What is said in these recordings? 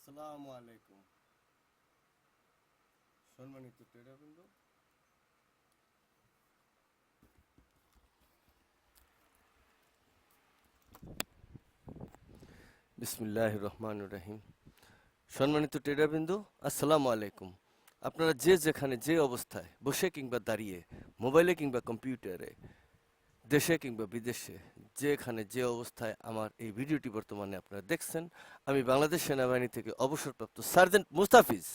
আসসালামু আলাইকুম। সম্মানিত ট্রেডারবৃন্দ বিসমিল্লাহ রহমান রাহিম। সম্মানিত ট্রেডারবৃন্দ আসসালামু আলাইকুম। আপনারা যে যেখানে যে অবস্থায় বসে কিংবা দাঁড়িয়ে, মোবাইলে কিংবা কম্পিউটারে দেশে কিংবা বিদেশে যেখানে যে অবস্থায় আমার এই ভিডিওটি বর্তমানে আপনারা দেখছেন, আমি বাংলাদেশ সেনাবাহিনী থেকে অবসরপ্রাপ্ত সার্জেন্ট মুস্তাফিজ,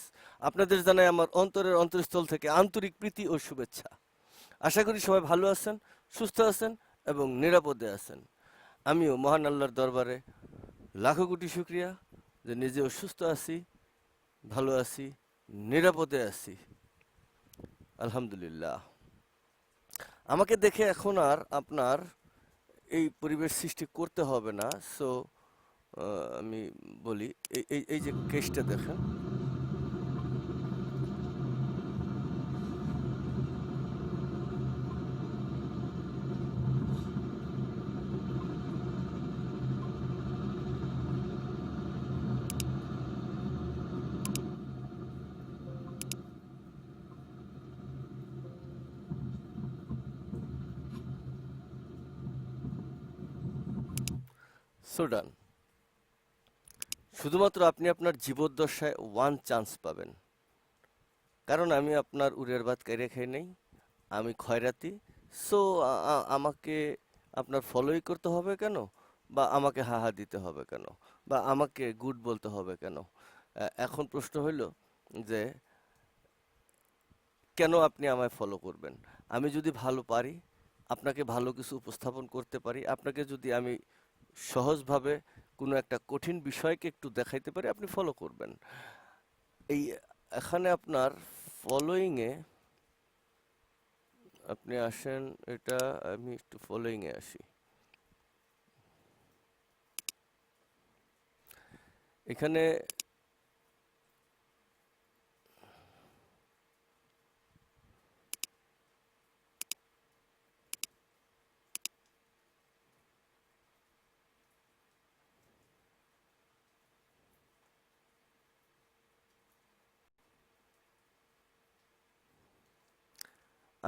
আপনাদের জানাই আমার অন্তরের অন্তরস্থল থেকে আন্তরিক প্রীতি ও শুভেচ্ছা। আশা করি সবাই ভালো আছেন, সুস্থ আছেন এবং নিরাপদে আছেন। আমিও মহান আল্লাহর দরবারে লাখো কোটি শুক্রিয়া যে নিজেও সুস্থ আছি, ভালো আছি, নিরাপদে আছি। আলহামদুলিল্লাহ। আমাকে দেখে এখন আর আপনার এই পরিবেশ সৃষ্টি করতে হবে না। সো আমি বলি, এই এই যে কেসটা দেখেন। সুডান শুধুমাত্র আপনি আপনার জীবদ্দশায় ওয়ান চান্স পাবেন। কারণ আমি আপনার উড়ের ভাত কেড়ে খেয়ে নেই, আমি খয়রাতি সো আমাকে আপনার ফলোই করতে হবে কেন? বা আমাকে হাহা দিতে হবে কেন? বা আমাকে গুড বলতে হবে কেন? এখন প্রশ্ন হইল যে, কেন আপনি আমায় ফলো করবেন? আমি যদি ভালো পারি, আপনাকে ভালো কিছু উপস্থাপন করতে পারি, আপনাকে যদি আমি সহজভাবে কোনো একটা কঠিন বিষয়কে একটু দেখাইতে পারি, আপনি ফলো করবেন। এই এখানে আপনার ফলোয়িংয়ে আপনি আসেন, এটা আমি একটু ফলোয়িংয়ে আসি। এখানে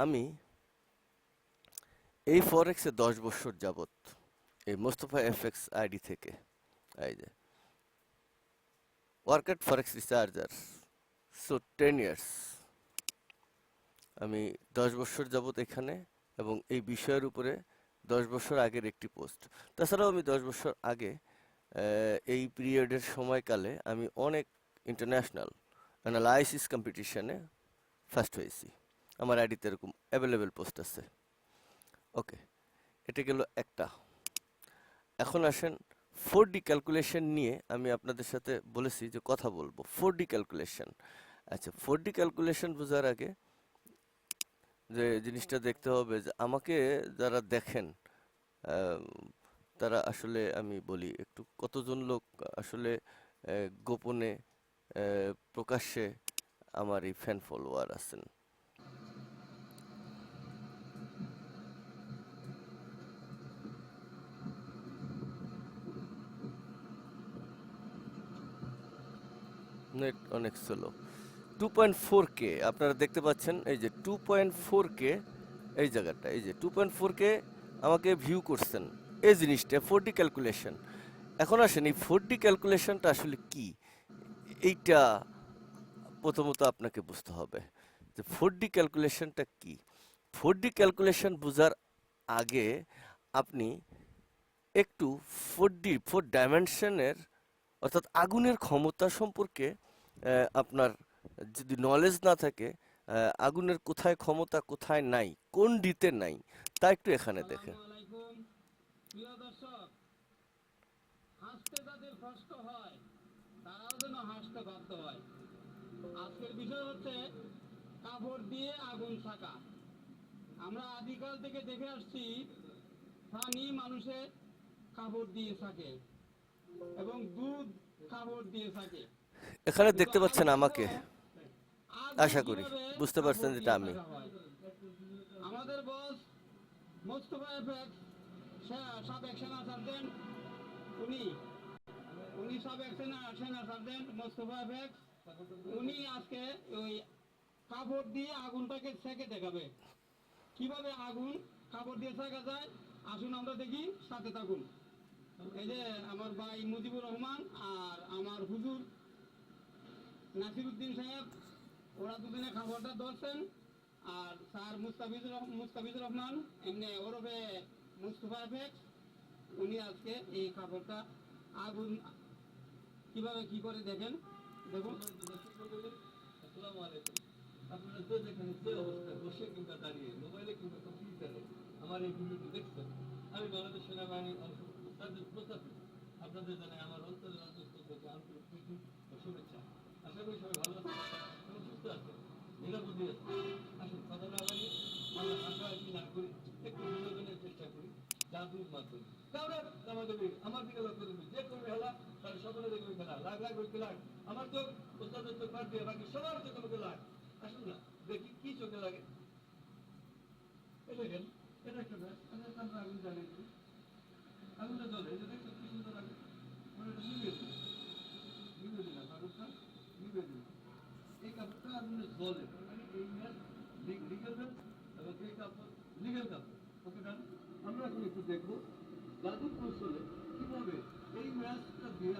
আমি এই ফরেক্সে দশ বছর যাবত এই মোস্তফা এফএক্স আইডি থেকে, এই যে worked forex researcher so ten years আমি দশ বছর যাবত এখানে এবং এই বিষয়ের উপরে দশ বছর আগের একটি পোস্ট তাছাড়াও আমি দশ বছর আগে এই পিরিয়ডের সময়কালে আমি অনেক ইন্টারন্যাশনাল অ্যানালাইসিস কম্পিটিশানে ফার্স্ট হয়েছি। আমার আইডিতে এরকম অ্যাভেলেবেল পোস্ট আছে। ওকে এটা গেল একটা। এখন আসেন ফোর ডি ক্যালকুলেশন নিয়ে আমি আপনাদের সাথে বলেছি যে কথা বলব। ফোর ডি ক্যালকুলেশন আচ্ছা ফোর ডি ক্যালকুলেশন বোঝার আগে যে জিনিসটা দেখতে হবে যে আমাকে যারা দেখেন তারা আসলে আমি বলি একটু কতজন লোক আসলে গোপনে প্রকাশ্যে আমার এই ফ্যান ফলোয়ার আছেন। নেট অনেক slow two point four K আপনারা দেখতে পাচ্ছেন, এই যে টু পয়েন্ট ফোর কে এই জায়গাটা, এই যে টু পয়েন্ট ফোর কে আমাকে ভিউ করছেন। এই জিনিসটা ফোর ডি ক্যালকুলেশন এখন আসেন, এই ফোর ডি ক্যালকুলেশনটা আসলে কি? এইটা প্রথমত আপনাকে বুঝতে হবে যে ফোর ডি ক্যালকুলেশনটা কি? ফোর ডি ক্যালকুলেশন বোঝার আগে আপনি একটু ফোর ডি ফোর ডাইমেনশনের অর্থাৎ আগুনের ক্ষমতা সম্পর্কে আপনার যদি নলেজ না থাকে আগুনের কোথায় ক্ষমতা কোথায় নাই কোন ডিতে নাই তা একটু এখানে আলাইকুম প্রিয় দর্শক হাসতে যাদের কষ্ট হয় তারাও যেন হাসতে বাধ্য হয়। আজকের বিষয় হচ্ছে কাপড় দিয়ে আগুন থাকা আমরা আদিকাল থেকে দেখে আসছি প্রাণী মানুষে কাপড় দিয়ে থাকে এবং দুধ কাপড় দিয়ে থাকে এখানে দেখতে পাচ্ছেন আমাকে। আশা করি, বুঝতে পারছেন যেটা আমি। কাপড় দিয়ে আগুনটাকে দেখাবে। কীভাবে আগুন কাপড় দিয়ে আসুন আমরা দেখি, সাথে থাকুন। আমার ভাই মুজিবুর রহমান আর আমার হুজুর নাসিরুদ্দিন সাহেব, ওরা দুজনে খাবারটা ধরছেন, আর স্যার মুস্তাফিজুর মুস্তাফিজুর রহমান, এমনি ওরফে মুস্তফা এফেক্স, উনি আজকে এই খাবারটা আগুন কীভাবে কি করে দেখেন? দেখুন। আপনারা যে যে বসে দাঁড়িয়ে মোবাইলে এই দেখছেন। আমি বাংলাদেশ সেনাবাহিনী সার্জেন্ট মুস্তাফিজ আপনাদের জানাই আমার অন্তরের আন্তরিক আমার দিকে লক্ষ্য করবি যে করবে খেলা তার সকলে দেখবে খেলা লাখ লাখ হইতে লাখ আমার চোখ ওস্তাদের বাকি সবার চোখ আমাকে লাখ আসুন না দেখি কি চোখে লাগে। এটা একটা ব্যাস আগুন জ্বালিয়ে আগুনটা জ্বলে এটা কি সুন্দর লাগে আমরা এটা নিভিয়ে দিই নিভিয়ে দিলাম আগুনটা নিভিয়ে দিলাম এই মানে এই ম্যাচ লিগেল ম্যাচ এবং এই লিগেল কাপড় ওকে ডান আমরা এখন দেখব। গাজীপুর কৌশলে কীভাবে এই ম্যাচটা দিয়ে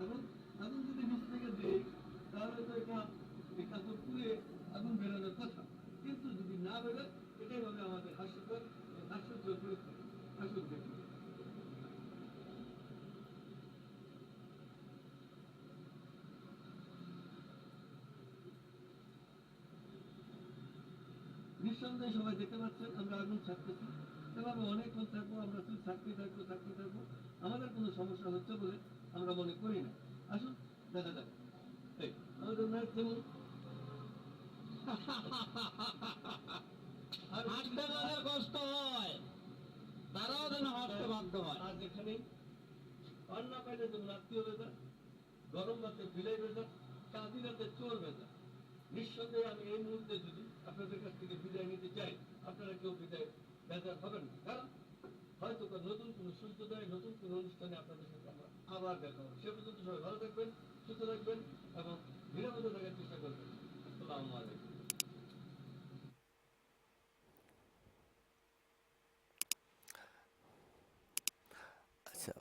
এবং আগুন যদি নিচ থেকে দিই তাহলে তো এটা এই কাপড় পুড়ে আগুন বেরোনোর কথা কিন্তু যদি না বেরোয় এটাই হবে আমাদের হাস্যকর হাস্যকর পরিস্থিতি আসুন দেখুন সবাই আমরা আগুন ছাড়তেছি। এভাবে অনেকক্ষণ থাকব আমরা শুধু থাকতে থাকব থাকতে থাকব। আমাদের কোনো সমস্যা হচ্ছে বলে আমরা মনে করি না। আসুন দেখা যাক। এই আমাদের ম্যাচ যেমন আর কষ্ট হয়। তারাও যেন বাধ্য হয়। এখানে পান্না পাইলে যেমন আত্মীয় বেজা গরম রাতে বিলাই বেজা কাঁদি রাতে চোর বেজা নিঃসন্দেহে আমি এই মুহূর্তে যদি আপনাদের কাছ থেকে বিদায় নিতে চাই, আপনারা কেউ বিদায় বেজার হবেন না। কারণ হয়তো নতুন কোনো সূর্যোদয়, নতুন কোনো অনুষ্ঠানে আপনাদের সাথে আমরা আবার দেখা হবে। সে পর্যন্ত সবাই ভালো থাকবেন, সুস্থ থাকবেন এবং নিরাপদে থাকার চেষ্টা করবেন। আসসালামু আলাইকুম। আচ্ছা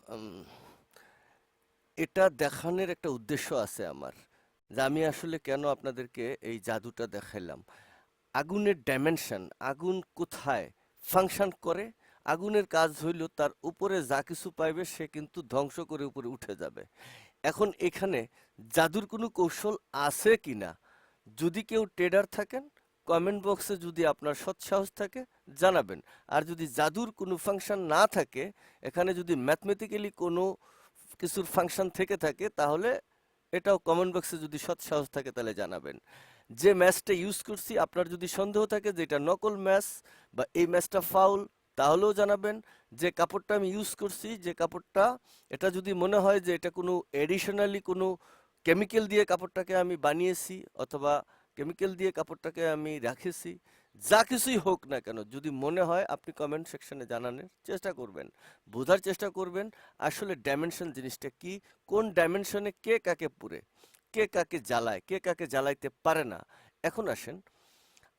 এটা দেখানোর একটা উদ্দেশ্য আছে আমার। যে আমি আসলে কেন আপনাদেরকে এই জাদুটা দেখাইলাম? আগুনের ডাইমেনশন আগুন কোথায়? ফাংশন করে, আগুনের কাজ হইল তার উপরে যা কিছু পাইবে সে কিন্তু ধ্বংস করে উপরে উঠে যাবে। এখন এখানে জাদুর কোনো কৌশল আছে কি না যদি কেউ ট্রেডার থাকেন কমেন্ট বক্সে যদি আপনার সৎসাহস থাকে, জানাবেন। আর যদি জাদুর কোনো ফাংশন না থাকে, এখানে যদি ম্যাথমেটিক্যালি কোনো কিছুর ফাংশন থেকে থাকে, তাহলে এটাও কমেন্ট বক্সে যদি সৎসাহস থাকে তাহলে জানাবেন। যে ম্যাচটা ইউজ করছি, আপনার যদি সন্দেহ থাকে যে এটা নকল ম্যাচ বা এই ম্যাচটা ফাউল তাহলেও জানাবেন। যে কাপড়টা আমি ইউজ করছি, যে কাপড়টা, এটা যদি মনে হয় যে এটা কোনো এডিশনালি কোনো কেমিক্যাল দিয়ে কাপড়টাকে আমি বানিয়েছি অথবা কেমিক্যাল দিয়ে কাপড়টাকে আমি রাখেছি যা কিছুই হোক না কেন, যদি মনে হয় আপনি কমেন্ট সেকশনে জানানোর চেষ্টা করবেন। বোঝার চেষ্টা করবেন আসলে ডাইমেনশন জিনিসটা কি, কোন ডাইমেনশনে কে কাকে পুরে কে কাকে জ্বালায়, কে কাকে জ্বালাইতে পারে না। এখন আসেন,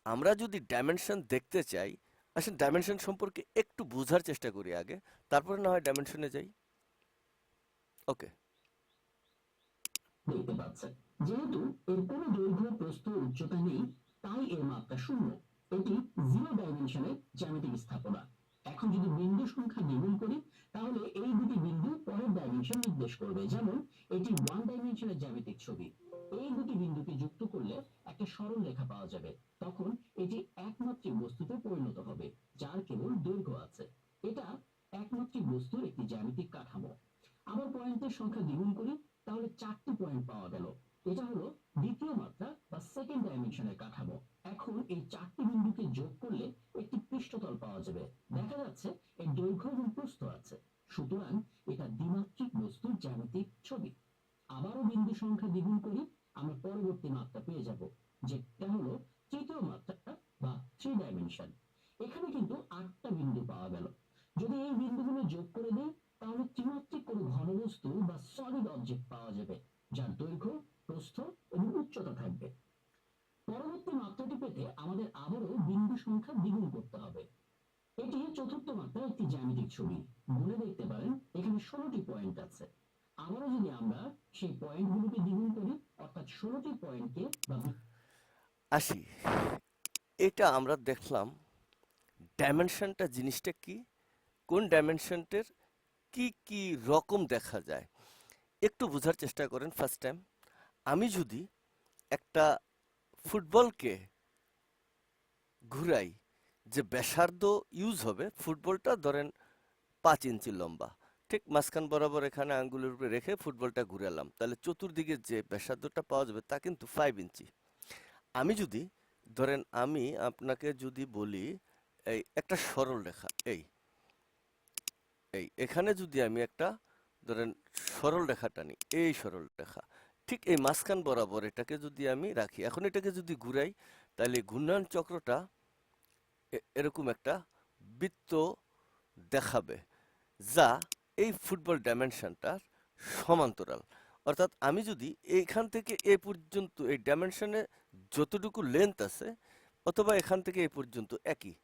আমরা যদি ডাইমেনশন দেখতে চাই, আসেন ডাইমেনশন সম্পর্কে একটু বোঝার চেষ্টা করি আগে, তারপরে না হয় ডাইমেনশনে যাই। ওকে যেহেতু এর কোনো দৈর্ঘ্য, প্রস্থ, উচ্চতা নেই, তাই এর মাত্রা শূন্য। এটি জিরো ডাইমেনশনের জ্যামিতিক স্থাপনা। এখন যদি বিন্দু সংখ্যা দ্বিগুণ করি, তাহলে এই দুটি বিন্দু পরের ডাইমেনশন নির্দেশ করবে। যেমন, এটি ওয়ান ডাইমেনশনের জ্যামিতিক ছবি। এই দুটি বিন্দুকে যুক্ত করলে একটা সরল রেখা পাওয়া যাবে। তখন এটি একমাত্রিক বস্তুতে পরিণত হবে, যার কেবল দৈর্ঘ্য আছে। এটা একমাত্রিক বস্তুর একটি জ্যামিতিক কাঠামো। আবার পয়েন্টের সংখ্যা দ্বিগুণ করি, তাহলে চারটি পয়েন্ট পাওয়া গেল। এটা হলো দ্বিতীয় মাত্রা বা সেকেন্ড ডাইমেনশনের কাঠামো। এখন এই চারটি বিন্দুকে যোগ করলে একটি পৃষ্ঠতল পাওয়া যাবে। দেখা যাচ্ছে এর দৈর্ঘ্য এবং প্রস্থ আছে। সুতরাং এটা দ্বিমাত্রিক বস্তুর জ্যামিতিক ছবি। আবারও বিন্দু সংখ্যা দ্বিগুণ করি, আমরা পরবর্তী মাত্রা পেয়ে যাব, যেটা হলো তৃতীয় মাত্রা বা থ্রি ডাইমেনশন এখানে কিন্তু আটটা বিন্দু পাওয়া গেল যদি এই বিন্দুগুলো যোগ করে দেই তাহলে ত্রিমাত্রিক কোনো ঘনবস্তু বা সলিড অবজেক্ট পাওয়া যাবে যার দৈর্ঘ্য প্রস্থ এবং উচ্চতা থাকবে পরবর্তী মাত্রাটি পেতে আমাদের আবারও বিন্দু সংখ্যা দ্বিগুণ করতে হবে এটি চতুর্থ মাত্রার একটি জ্যামিতিক ছবি গুণে দেখতে পারেন এখানে ষোলোটি পয়েন্ট আছে আবারও যদি আমরা সেই পয়েন্টগুলোকে দ্বিগুণ করি অর্থাৎ ষোলোটি পয়েন্টকে বা আসি এটা আমরা দেখলাম ডাইমেনশনটা জিনিসটা কি? কোন ডাইমেনশনটার কি কি রকম দেখা যায়? একটু বোঝার চেষ্টা করেন ফার্স্ট টাইম আমি যদি একটা ফুটবলকে ঘুরাই, যে ব্যাসার্ধ ইউজ হবে, ফুটবলটা ধরেন পাঁচ ইঞ্চি লম্বা, ঠিক মাঝখান বরাবর এখানে আঙ্গুলের উপরে রেখে ফুটবলটা ঘুরালাম, তাহলে চতুর্দিকে যে ব্যাসার্ধটা পাওয়া যাবে তা কিন্তু ফাইভ ইঞ্চি। আমি যদি ধরেন আমি আপনাকে যদি বলি, এই একটা সরল রেখা, এই এই, এখানে যদি আমি একটা ধরেন সরল রেখা টানি, এই সরল রেখা, ঠিক এই মাঝখান বরাবর এটাকে যদি আমি রাখি, এখন এটাকে যদি ঘুরাই তাহলে ঘূর্ণায়ন চক্রটা এরকম একটা বৃত্ত দেখাবে, যা এই ফুটবল ডাইমেনশনটার সমান্তরাল। অর্থাৎ আমি যদি এইখান থেকে এ পর্যন্ত এই ডাইমেনশনে যতটুকু লেন্থ আছে, অথবা এখান থেকে এ পর্যন্ত একই,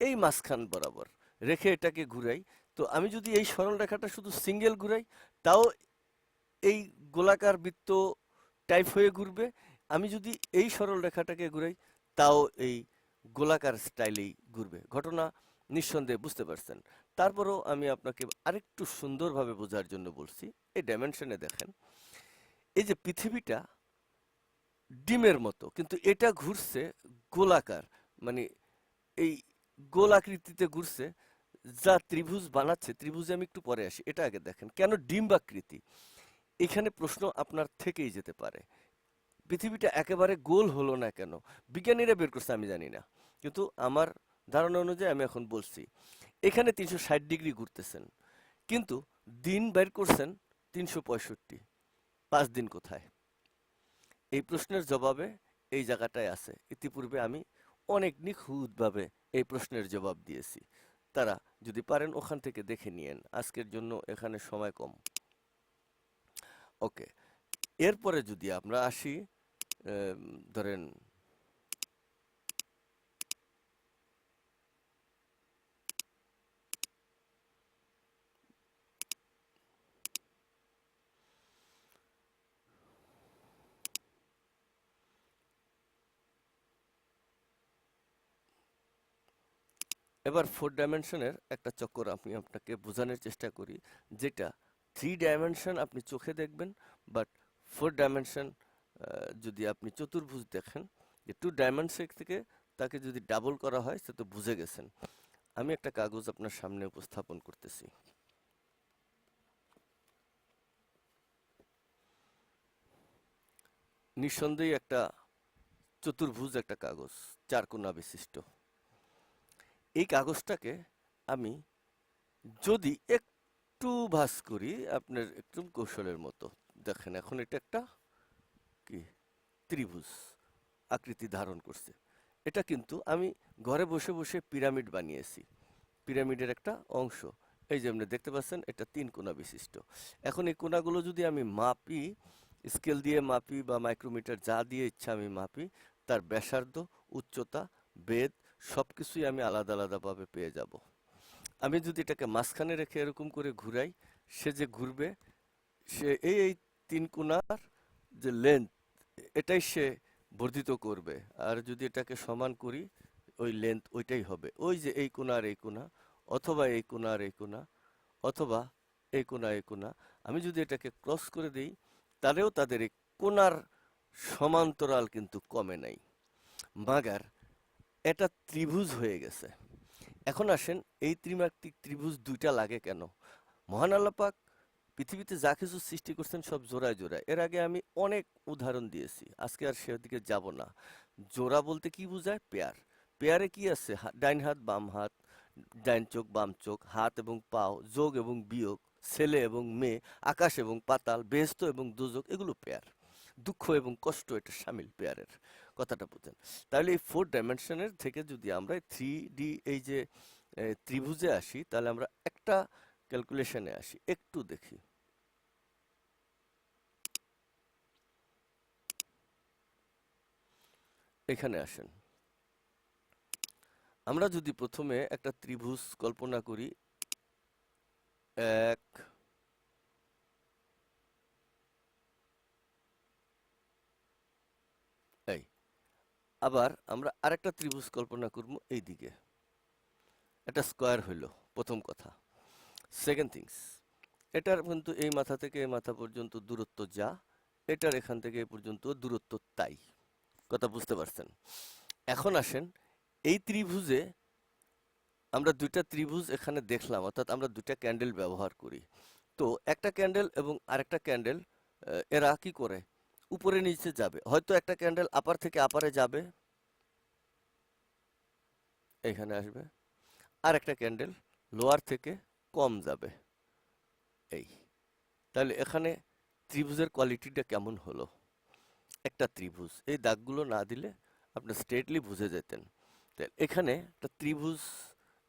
এই মাঝখান বরাবর রেখে এটাকে ঘুরাই। তো আমি যদি এই সরল রেখাটা শুধু সিঙ্গেল ঘুরাই, তাও এই গোলাকার বৃত্ত টাইপ হয়ে ঘুরবে। আমি যদি এই সরল রেখাটাকে ঘুরাই, তাও এই গোলাকার স্টাইলেই ঘুরবে। ঘটনা নিঃসন্দেহে বুঝতে পারছেন। তারপরেও আমি আপনাকে আরেকটু সুন্দরভাবে বোঝার জন্য বলছি, এই ডাইমেনশনে দেখেন। এই যে পৃথিবীটা ডিমের মতো, কিন্তু এটা ঘুরছে গোলাকার মানে এই গোল আকৃতিতে ঘুরছে যা ত্রিভুজ বানাচ্ছে। ত্রিভুজে আমি একটু পরে আসি, এটা আগে দেখেন। কেন ডিম্বাকৃতি? এখানে প্রশ্ন আপনার থেকেই যেতে পারে। পৃথিবীটা একেবারে গোল হলো না কেন? বিজ্ঞানীরা বের করছে, আমি জানি না। কিন্তু আমার ধারণা অনুযায়ী আমি এখন বলছি, এখানে তিনশো ষাট ডিগ্রি ঘুরতেছেন, কিন্তু দিন বের করছেন তিনশো পঁয়ষট্টি। পাঁচ দিন কোথায়? এই প্রশ্নের জবাবে এই জায়গাটায় আছে। ইতিপূর্বে আমি অনেক নিখুঁতভাবে এই প্রশ্নের জবাব দিয়েছি। তারা যদি পারেন ওখান থেকে দেখে নিয়েন। আজকের জন্য এখানে সময় কম। ওকে। এরপরে যদি আমরা আসি ধরেন এবার ফোর ডাইমেনশনের একটা চক্কর আমি আপনাকে বোঝানোর চেষ্টা করি, যেটা থ্রি ডাইমেনশন আপনি চোখে দেখবেন বাট ফোর ডাইমেনশন যদি আপনি চতুর্ভুজ দেখেন, যে টু ডাইমেনশন থেকে তাকে যদি ডাবল করা হয়, সে তো বুঝে গেছেন। আমি একটা কাগজ আপনার সামনে উপস্থাপন করতেছি। নিঃসন্দেহে একটা চতুর্ভুজ একটা কাগজ, চার কোণা বিশিষ্ট। এই কাগজটাকে আমি যদি একটু ভাস করি আপনার একটু কৌশলের মতো। দেখেন, এখন এটা একটা কি? ত্রিভুজ আকৃতি ধারণ করছে। এটা কিন্তু আমি ঘরে বসে বসে পিরামিড বানিয়েছি। পিরামিডের একটা অংশ। এই যে আপনি দেখতে পাচ্ছেন, এটা তিন কোনা বিশিষ্ট। এখন এই কোণাগুলো যদি আমি মাপি, স্কেল দিয়ে মাপি বা মাইক্রোমিটার যা দিয়ে ইচ্ছা আমি মাপি, তার ব্যাসার্ধ, উচ্চতা বেদ সব কিছুই আমি আলাদা আলাদাভাবে পেয়ে যাব। আমি যদি এটাকে মাঝখানে রেখে এরকম করে ঘুরাই, সে যে ঘুরবে, সে এই এই তিন কোণার যে লেন্থ এটাই সে বর্ধিত করবে। আর যদি এটাকে সমান করি, ওই লেন্থ ওইটাই হবে। ওই যে এই কোণা আর এই কোণা, অথবা এই কোণা আর এই কোণা, অথবা এই কোণা এই কোণা, আমি যদি এটাকে ক্রস করে দিই, তাহলেও তাদের এই কোণার সমান্তরাল কিন্তু কমে নাই। মাগার এটা ত্রিভুজ হয়ে গেছে। এখন আসেন, এই ত্রিমাত্রিক ত্রিভুজ দুইটা লাগে কেন? মহান আল্লাপাক পৃথিবীতে যা কিছু সৃষ্টি করছেন সব জোড়ায় জোড়ায়। এর আগে আমি অনেক উদাহরণ দিয়েছি, আজকে আর সেদিকে যাব না। জোড়া বলতে কি বোঝায়? পেয়ার। পেয়ারে কি আছে? ডাইন হাত, বাম হাত, ডাইন চোখ, বাম চোখ, হাত এবং পাও, যোগ এবং বিয়োগ, ছেলে এবং মেয়ে, আকাশ এবং পাতাল বেহেস্ত এবং দুযোগ এগুলো পেয়ার। দুঃখ এবং কষ্ট এটা সামিল পেয়ারের। কথাটা বুঝেন। তাহলে এই ফোর ডাইমেনশনের থেকে যদি আমরা থ্রি ডি এই যে ত্রিভুজে আসি, তাহলে আমরা একটা ক্যালকুলেশনে আসি। একটু দেখি। এখানে আসেন। আমরা যদি প্রথমে একটা ত্রিভুজ কল্পনা করি, এক আবার আমরা আরেকটা ত্রিভুজ কল্পনা করব এই দিকে একটা স্কোয়ার হইল, প্রথম কথা। সেকেন্ড থিংস এটার কিন্তু এই মাথা থেকে এই মাথা পর্যন্ত দূরত্ব যা, এটার এখান থেকে এ পর্যন্ত দূরত্ব তাই। কথা বুঝতে পারছেন? এখন আসেন, এই ত্রিভুজে আমরা দুইটা ত্রিভুজ এখানে দেখলাম, অর্থাৎ আমরা দুইটা ক্যান্ডেল ব্যবহার করি। তো একটা ক্যান্ডেল এবং আরেকটা ক্যান্ডেল এরা কি করে? উপরে নিচে যাবে। হয়তো একটা ক্যান্ডেল আপার থেকে আপারে যাবে। এখানে আসবে। আর একটা ক্যান্ডেল লোয়ার থেকে কম যাবে। এই। তাহলে এখানে ত্রিভুজের কোয়ালিটিটা কেমন হলো? একটা ত্রিভুজ। এই দাগগুলো না দিলে আপনি স্ট্রেটলি বুঝে যেতেন। এখানে একটা ত্রিভুজ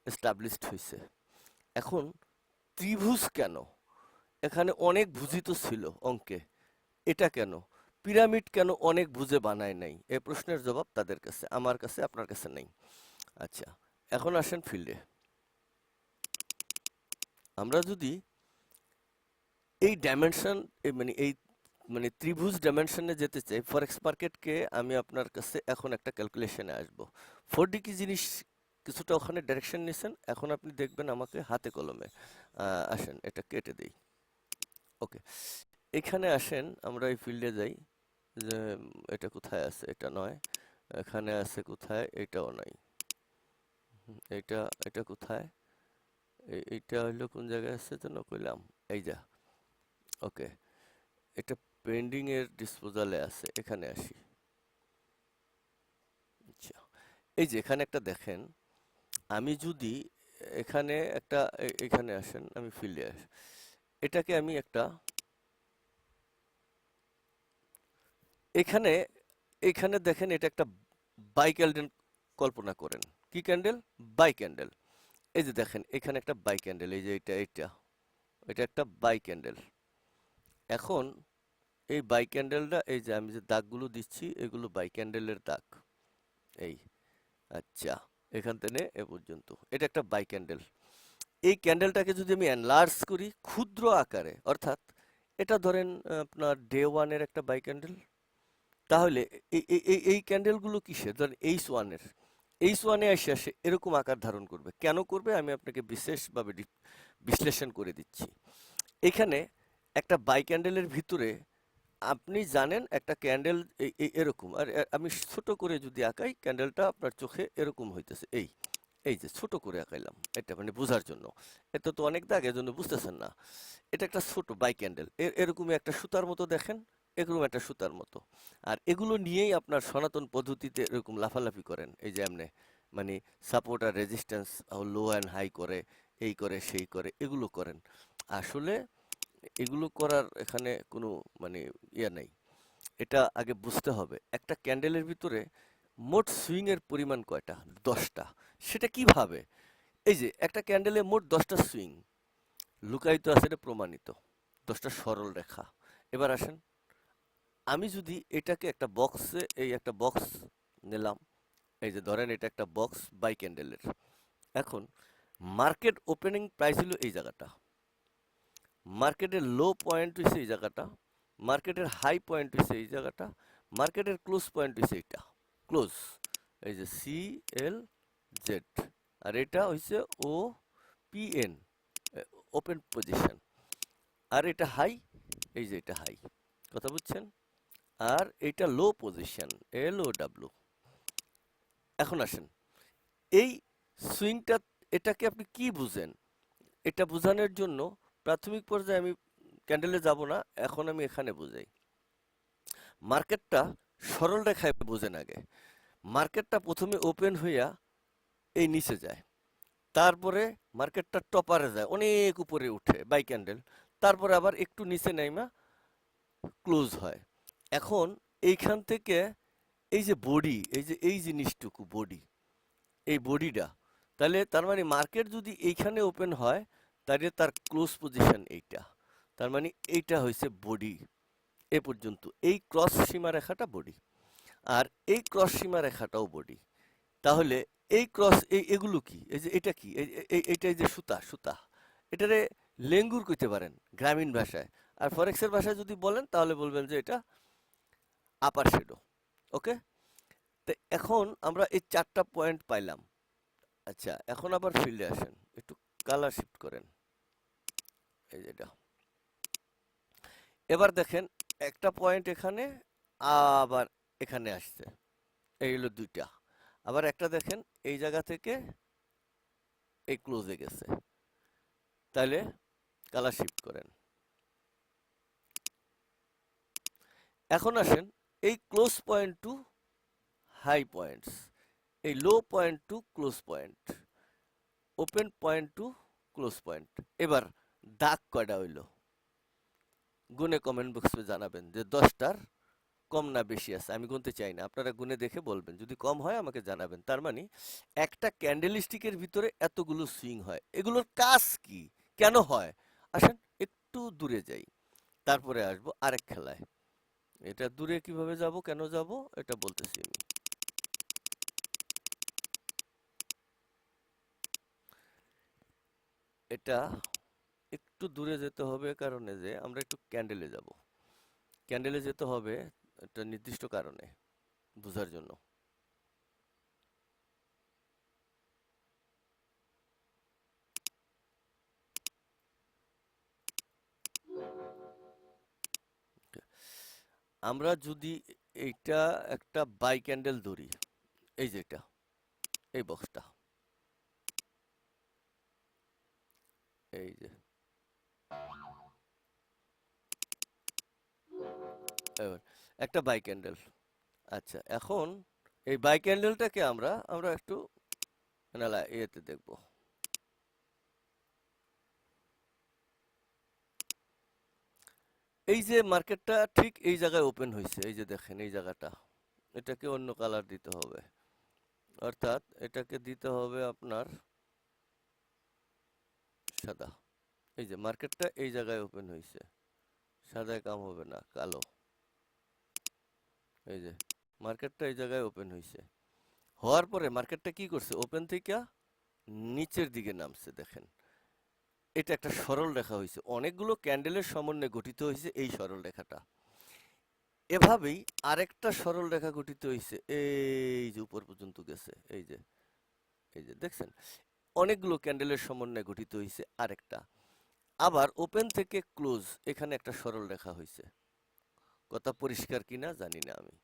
এস্টাবলিশড হয়েছে। এখন ত্রিভুজ কেন? এখানে অনেক ভুজিত ছিল অঙ্কে। এটা কেন? পিরামিড কেন অনেক বুঝে বানায় নাই? এ প্রশ্নের জবাব তাদের কাছে, আমার কাছে, আপনার কাছে নেই। আচ্ছা এখন আসেন ফিল্ডে। আমরা যদি এই ডাইমেনশন মানে এই মানে ত্রিভুজ ডাইমেনশনে যেতে চাই ফরেক্স মার্কেটকে আমি আপনার কাছে এখন একটা ক্যালকুলেশনে আসব। ফোর ডি কি জিনিস কিছুটা ওখানে ডাইরেকশন নিয়েছেন এখন আপনি দেখবেন আমাকে হাতে কলমে। আসেন, এটা কেটে দেই। ওকে এখানে আসেন, আমরা এই ফিল্ডে যাই। যে, এটা কোথায় আছে? এটা নয়। এখানে আছে কোথায়? এটাও নাই। এটা এটা কোথায়? এ- এইটা হইল কোন জায়গায় আছে যেন কইলাম? এই যা। ওকে। এটা পেন্ডিং এর ডিসপোজালে আছে। এখানে আসি। আচ্ছা। এই যে, এখানে একটা দেখেন। আমি যদি এখানে একটা এখানে আসেন, আমি ফিল্ডে আস, এটাকে আমি একটা এখানে এখানে দেখেন এটা একটা বাই ক্যান্ডেল কল্পনা করেন। কি ক্যান্ডেল? By candle. এই যে দেখেন, এখানে একটা বাই ক্যান্ডেল, এই যে এটা এটা এটা একটা বাই ক্যান্ডেল। এখন এই বাই ক্যান্ডেলটা, এই যে আমি যে দাগগুলো দিচ্ছি, এগুলো বাই ক্যান্ডেলের দাগ। এই আচ্ছা এখান থেকে এ পর্যন্ত। এটা একটা বাই ক্যান্ডেল। এই ক্যান্ডেলটাকে যদি আমি এনলার্জ করি, ক্ষুদ্র আকারে, অর্থাৎ এটা ধরেন আপনার ডে ওয়ানের একটা বাই ক্যান্ডেল তাহলে এই এই ক্যান্ডেলগুলো কিসের? ধরেন এইচ ওয়ানের এইচ ওয়ানে এসে আসে এরকম আকার ধারণ করবে। কেন করবে? আমি আপনাকে বিশেষভাবে বিশ্লেষণ করে দিচ্ছি। এখানে একটা বাই ক্যান্ডেলের ভিতরে আপনি জানেন একটা ক্যান্ডেল এরকম। আর আমি ছোট করে যদি আঁকাই ক্যান্ডেলটা আপনার চোখে এরকম হইতেছে। এই এই যে ছোট করে আঁকাইলাম। এটা মানে বোঝার জন্য। এটা তো অনেক দাগ, এজন্য বুঝতেছেন না। এটা একটা ছোট বাই ক্যান্ডেল এরকমই একটা সুতার মতো দেখেন। এরকম একটা সুতার মতো। আর এগুলো নিয়েই আপনার সনাতন পদ্ধতিতে এরকম লাফালাফি করেন। এই যে এমনি মানে সাপোর্ট আর রেজিস্ট্যান্স লো অ্যান্ড হাই করে, এই করে, সেই করে, এগুলো করেন। আসলে এগুলো করার এখানে কোনো মানে ইয়ে নাই। এটা আগে বুঝতে হবে। একটা ক্যান্ডেলের ভিতরে মোট সুইংয়ের পরিমাণ কয়টা? দশটা। সেটা কীভাবে? এই যে একটা ক্যান্ডেলে মোট দশটা সুইং লুকায়িত আছে এটা প্রমাণিত। দশটা সরল রেখা। এবার আসেন। আমি যদি এটাকে একটা বক্সে এই একটা বক্স নিলাম, এই যে ধরেন এটা একটা বক্স বাই ক্যান্ডেলের এখন মার্কেট ওপেনিং প্রাইস হলো এই জায়গাটা। মার্কেটের লো পয়েন্ট হয়েছে এই জায়গাটা মার্কেটের হাই পয়েন্ট হয়েছে এই জায়গাটা মার্কেটের ক্লোজ পয়েন্ট হয়েছে এইটা। ক্লোজ এই যে সি এল জেড আর এটা হয়েছে O P N open position আর এটা হাই এই যে এটা হাই কথা বুঝছেন? আর এটা লো পজিশন এল ও ডাব্লু এখন আসেন, এই সুইংটা এটাকে আপনি কি বুঝেন? এটা বোঝানোর জন্য প্রাথমিক পর্যায়ে আমি ক্যান্ডেলে যাব না, এখন আমি এখানে বুঝাই। মার্কেটটা সরল রেখায় বোঝেন আগে। মার্কেটটা প্রথমে ওপেন হইয়া এই নিচে যায়। তারপরে মার্কেটটা টপারে যায়, অনেক উপরে উঠে বাই ক্যান্ডেল তারপরে আবার একটু নিচে নেমা ক্লোজ হয়। এখন এইখান থেকে এই যে বডি, এই যে এই জিনিসটুকু বডি, এই বডিটা, তাহলে তার মানে মার্কেট যদি এইখানে ওপেন হয়, তাহলে তার ক্লোজ পজিশন এইটা, তার মানে এইটা হয়েছে বডি, এ পর্যন্ত। এই ক্রস সীমা রেখাটা বডি, আর এই ক্রস সীমা রেখাটাও বডি। তাহলে এই ক্রস, এই এগুলো কি? এই যে এটা কি? এই, এই- এইটা এই যে সুতা সুতা, এটারে লেঙ্গুর কইতে পারেন, গ্রামীণ ভাষায়। আর ফরেক্সের ভাষায় যদি বলেন, তাহলে বলবেন যে এটা আপার শেডো ওকে তো এখন আমরা এই চারটা পয়েন্ট পাইলাম। আচ্ছা এখন আবার ফিল্ডে আসেন, একটু কালার শিফট করেন। এই যেটা এবার দেখেন, একটা পয়েন্ট এখানে, আবার এখানে আসছে। এই হলো দুইটা। আবার একটা দেখেন, এই জায়গা থেকে এই ক্লোজে গেছে। তাহলে কালার শিফট করেন। এখন আসেন এই close point to high points এই low point to close point open point to close point এবার দাগ কয়টা হইল? গুনে কমেন্ট বক্সে জানাবেন যে দশটার কম না বেশি আছে। আমি গুনতে চাই না, আপনারা গুনে দেখে বলবেন। যদি কম হয় আমাকে জানাবেন। তার মানে একটা ক্যান্ডেল স্টিকের ভিতরে এতগুলো সুইং হয়। এগুলোর কাজ কি? কেন হয়? আসেন একটু দূরে যাই। তারপরে আসব আরেক খেলায়। এটা দূরে কীভাবে যাব, কেন যাব, এটা বলতেছি আমি। এটা একটু দূরে যেতে হবে কারণে যে আমরা একটু ক্যান্ডেলে যাব। ক্যান্ডেলে যেতে হবে একটা নির্দিষ্ট কারণে, বোঝার জন্য। আমরা যদি এইটা একটা বাই ক্যান্ডেল ধরি, এই যে এটা, এই বক্সটা, এই যে একটা বাই ক্যান্ডেল আচ্ছা এখন এই বাই ক্যান্ডেলটাকে আমরা আমরা একটু নালা ইয়েতে দেখব। এই যে মার্কেটটা ঠিক এই জায়গায় ওপেন হয়েছে এই যে দেখেন এই জায়গাটা, এটাকে অন্য কালার দিতে হবে। অর্থাৎ এটাকে দিতে হবে আপনার সাদা। এই যে মার্কেটটা এই জায়গায় ওপেন হয়েছে সাদায় কাম হবে না, কালো। এই যে মার্কেটটা এই জায়গায় ওপেন হয়েছে হওয়ার পরে মার্কেটটা কি করছে? ওপেন থেকে নিচের দিকে নামছে, দেখেন। এটা একটা সরল রেখা হয়েছে। অনেকগুলো ক্যান্ডেলের সমন্বয়ে গঠিত হয়েছে এই সরল রেখাটা। এভাবেই আরেকটা সরল রেখা গঠিত হয়েছে। এই যে উপর পর্যন্ত গেছে, এই যে এই যে, দেখছেন? অনেকগুলো ক্যান্ডেলের সমন্বয়ে গঠিত হয়েছে আরেকটা। আবার ওপেন থেকে ক্লোজ এখানে একটা সরল রেখা হয়েছে। কথা পরিষ্কার কিনা জানি না আমি।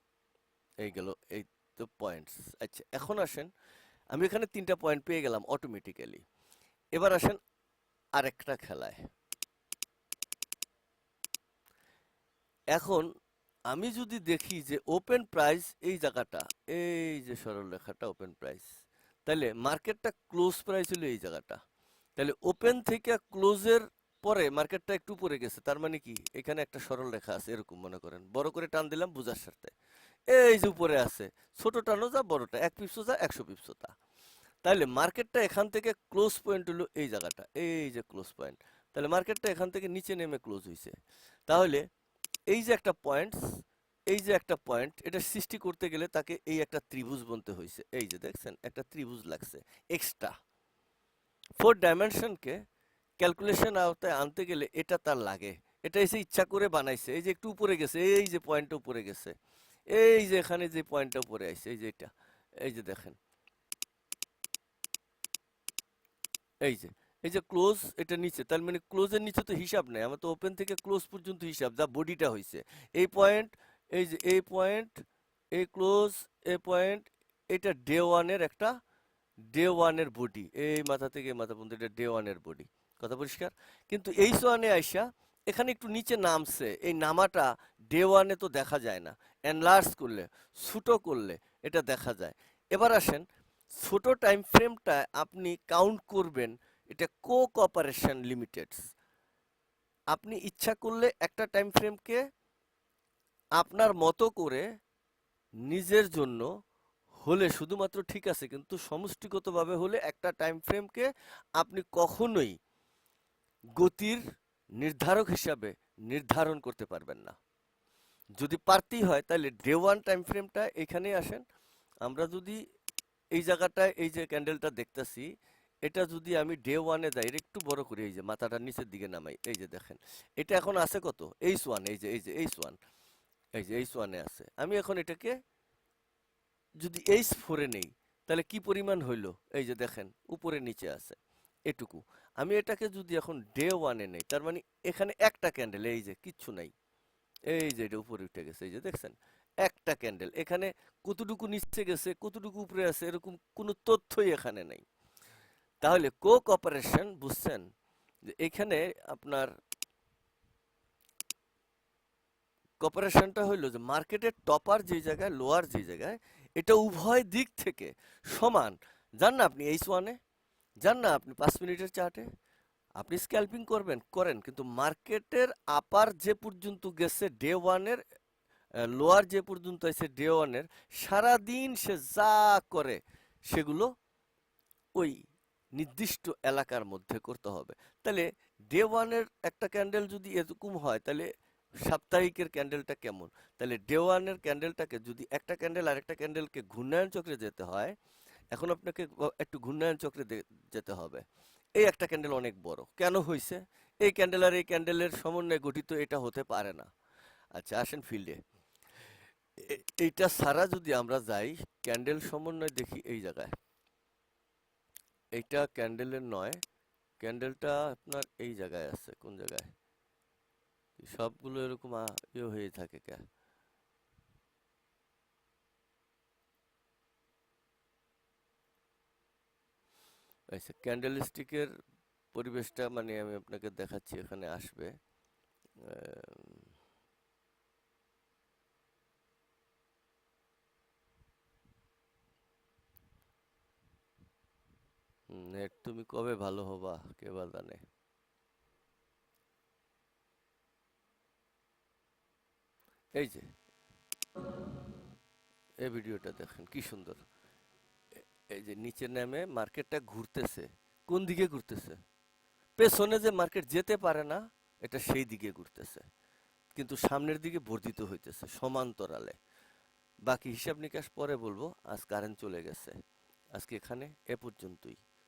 এই গেল, এই তো পয়েন্টস আচ্ছা এখন আসেন, আমি এখানে তিনটা পয়েন্ট পেয়ে গেলাম অটোমেটিক্যালি এবার আসেন আরেকটা খেলায়। এখন আমি যদি দেখি যে ওপেন প্রাইস এই জায়গাটা, এই যে সরল রেখাটা ওপেন প্রাইস তাহলে মার্কেটটা ক্লোজ প্রাইস হলো এই জায়গাটা। তাহলে ওপেন থেকে ক্লোজের পরে মার্কেটটা একটু উপরে গেছে, তার মানে কি? এখানে একটা সরল রেখা আছে, এরকম মনে করেন। বড় করে টান দিলাম, বুঝার সাথে এই যে উপরে আছে, ছোট টানো যা, বড়টা, এক পিপসো যা, একশো পিপসো তা। তাহলে মার্কেটটা এখান থেকে ক্লোজ পয়েন্ট হলো এই জায়গাটা, এই যে ক্লোজ পয়েন্ট। তাহলে মার্কেটটা এখান থেকে নিচে নেমে ক্লোজ হয়েছে তাহলে এই যে একটা পয়েন্ট, এই যে একটা পয়েন্ট, এটা সৃষ্টি করতে গেলে তাকে এই একটা ত্রিভুজ বলতে হয়েছে এই যে দেখছেন, একটা ত্রিভুজ লাগছে, এক্সট্রা। ফোর ডাইমেনশনকে ক্যালকুলেশন আওতায় আনতে গেলে এটা তার লাগে। এটা এসে ইচ্ছা করে বানাইছে। এই যে একটু উপরে গেছে, এই যে পয়েন্টটা উপরে গেছে। এই যে এখানে যে পয়েন্টটা উপরে আসছে এই যে এটা। এই যে দেখেন। এই যে এই যে ক্লোজ এটা নিচে, তার মানে ক্লোজের নিচে তো হিসাব নেই, আমার তো ওপেন থেকে ক্লোজ পর্যন্ত হিসাব, যা বডিটা হয়েছে এই পয়েন্ট এই যে, এই পয়েন্ট এই ক্লোজ এই পয়েন্ট এটা ডে ওয়ানের একটা ডে ওয়ানের বডি এই মাথা থেকে মাথা পর্যন্ত, এটা ডে ওয়ানের বডি কথা পরিষ্কার? কিন্তু এই সোয়ানে আইসা, এখানে একটু নিচে নামছে, এই নামাটা ডে ওয়ানে তো দেখা যায় না এনলার্জ করলে, ছোটো করলে এটা দেখা যায়। এবার আসেন ছোট টাইম ফ্রেমটা আপনি কাউন্ট করবেন। এটা কো কপারেশন লিমিটেডস আপনি ইচ্ছা করলে একটা টাইম ফ্রেমকে আপনার মতো করে নিজের জন্য হলে, শুধুমাত্র ঠিক আছে, কিন্তু সমষ্টিগতভাবে হলে একটা টাইম ফ্রেমকে আপনি কখনোই গতির নির্ধারক হিসাবে নির্ধারণ করতে পারবেন না। যদি পারতেই হয়, তাহলে ডে ওয়ান টাইম ফ্রেমটা এখানে আসেন। আমরা যদি এই জায়গাটায় এই যে ক্যান্ডেলটা দেখতেছি, এটা যদি আমি ডে ওয়ানে যাই একটু বড় করি, এই যে মাথাটা নিচের দিকে নামাই, এই যে দেখেন, এটা এখন আছে কত? এইচ ওয়ান এই যে এই যে এইচ ওয়ান এই যে এইচ ওয়ানে আছে। আমি এখন এটাকে যদি এইচ ফোরে নেই, তাহলে কি পরিমাণ হইল? এই যে দেখেন, উপরে নিচে আছে, এটুকু। আমি এটাকে যদি এখন ডে ওয়ানে নেই, তার মানে এখানে একটা ক্যান্ডেল এই যে, কিচ্ছু নাই। এই যে, এটা উপরে উঠে গেছে, এই যে দেখছেন? একটা ক্যান্ডেল এখানে কতটুকু নিচে গেছে, কতটুকু উপরে আছে, এরকম কোনো তথ্যই এখানে নেই। তাহলে কো কপারেশন বুঝছেন যে এখানে আপনার কপারেশনটা হইল যে মার্কেটের টপার যে জায়গায়, লোয়ার যে জায়গায়, এটা উভয় দিক থেকে সমান। যান না আপনি এইচ ওয়ানে যান না আপনি পাঁচ মিনিটের চার্টে আপনি স্ক্যাল্পিং করবেন, করেন, কিন্তু মার্কেটের আপার যে পর্যন্ত গেছে ডে ওয়ানের লোয়ার যে পর্যন্ত আছে ডে ওয়ানের সারাদিন সে যা করে সেগুলো ওই নির্দিষ্ট এলাকার মধ্যে করতে হবে। তাহলে ডে ওয়ানের একটা ক্যান্ডেল যদি এরকম হয়, তাহলে সাপ্তাহিকের ক্যান্ডেলটা কেমন? তাহলে ডে ওয়ানের ক্যান্ডেলটাকে যদি একটা ক্যান্ডেল আরেকটা ক্যান্ডেলকে ঘূর্ণায়ন চক্রে যেতে হয়, এখন আপনাকে একটু ঘূর্ণায়ন চক্রে যেতে হবে। এই একটা ক্যান্ডেল অনেক বড়। কেন হয়েছে এই ক্যান্ডেল আর এই ক্যান্ডেলের সমন্বয়ে গঠিত এটা হতে পারে না। আচ্ছা আসেন ফিল্ডে এইটা ছাড়া যদি আমরা যাই, ক্যান্ডেল সমন্বয় দেখি এই জায়গায়। এইটা ক্যান্ডেলের নয়, ক্যান্ডেলটা আপনার এই জায়গায় আছে, কোন জায়গায়? সবগুলো এরকম ইয়ে হয়ে থাকে কে? আচ্ছা ক্যান্ডেল স্টিকের পরিবেশটা মানে আমি আপনাকে দেখাচ্ছি, এখানে আসবে। নেট তুমি কবে ভালো হবা, কে বা জানে? এই যে, এই ভিডিওটা দেখেন, কি সুন্দর। এই যে নিচে নেমে মার্কেটটা ঘুরতেছে। কোন দিকে ঘুরতেছে? পেছনে যে মার্কেট যেতে পারে না, এটা সেই দিকে ঘুরতেছে। কিন্তু সামনের দিকে বর্ধিত হইতেছে, সমান্তরালে। বাকি হিসাব নিকাশ পরে বলব, আজ কারেন্ট চলে গেছে। আজকে এখানে এ পর্যন্তই।